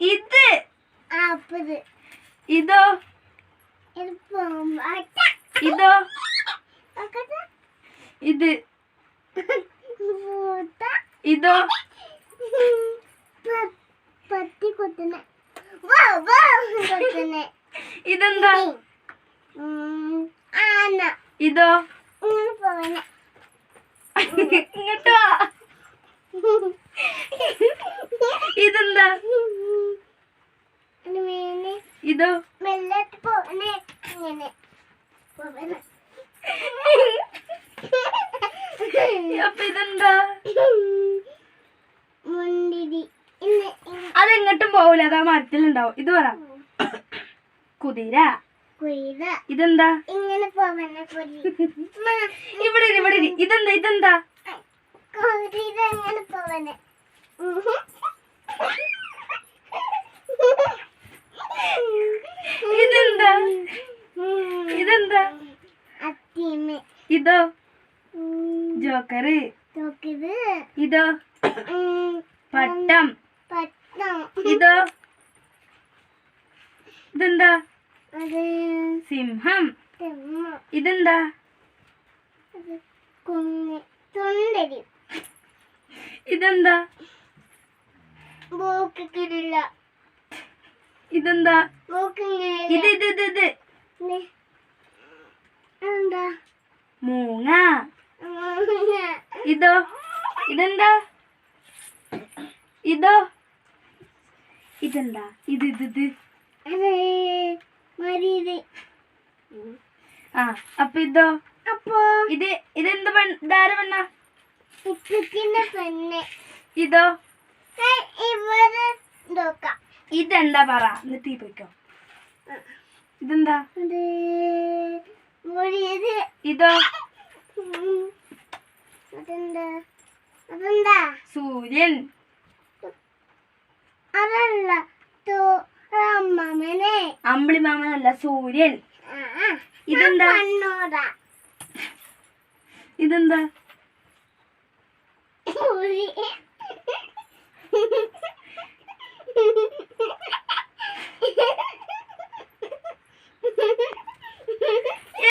ഇത്. ഇതോ. ഇത്. ഇതോ. ഇത്. പൂത്ത കൊത്തുന്ന. ഇതെന്താ? ആന. ഇതോ. ഇങ്ങോട്ടോ പോവനെ ഇങ്ങോട്ട്. വാ ഇതെന്താ മീന് ഇതോ. അപ്പൊ ഇതെന്താ? അതെങ്ങട്ടും പോവില്ല അതാ മരത്തിലുണ്ടാവും. ഇത് പറ. കുതിര. ഇതെന്താ? ഇങ്ങനെ ഇവിടെ ഇവിടെ ഇതെന്താ ഇതെന്താ? കുതിര ഇങ്ങനെ പോവനെ ഇതെന്താ ഇതെന്താ അത്തിമ ഇതോ? ജോക്കറ്. ഇതോ? പട്ടം. പട്ടം. ഇതോ? ഇതെന്താ? സിംഹം. ഇതെന്താ? ഇതെന്താ? ഇതെന്താ? ഇത് ഇത് ഇത് ഇത്. മൂങ്ങ. ഇതോ ഇതെന്താ? ഇതോ. ഇതെന്താ? ഇത് ഇത് ഇത്. ആ അപ്പൊ ഇതോ. അപ്പോ ഇത് ഇതെന്ത് ധാര പെണ്ണ? ഇതോ. ഇതെന്താ പറ? എന്നിട്ട് ഈ പോയിക്കോ. ഇതെന്താ? ഇതോ. സൂര്യൻ. അമ്പിളി മാമനല്ല സൂര്യൻ. ഇതെന്താ? ഇതെന്താ?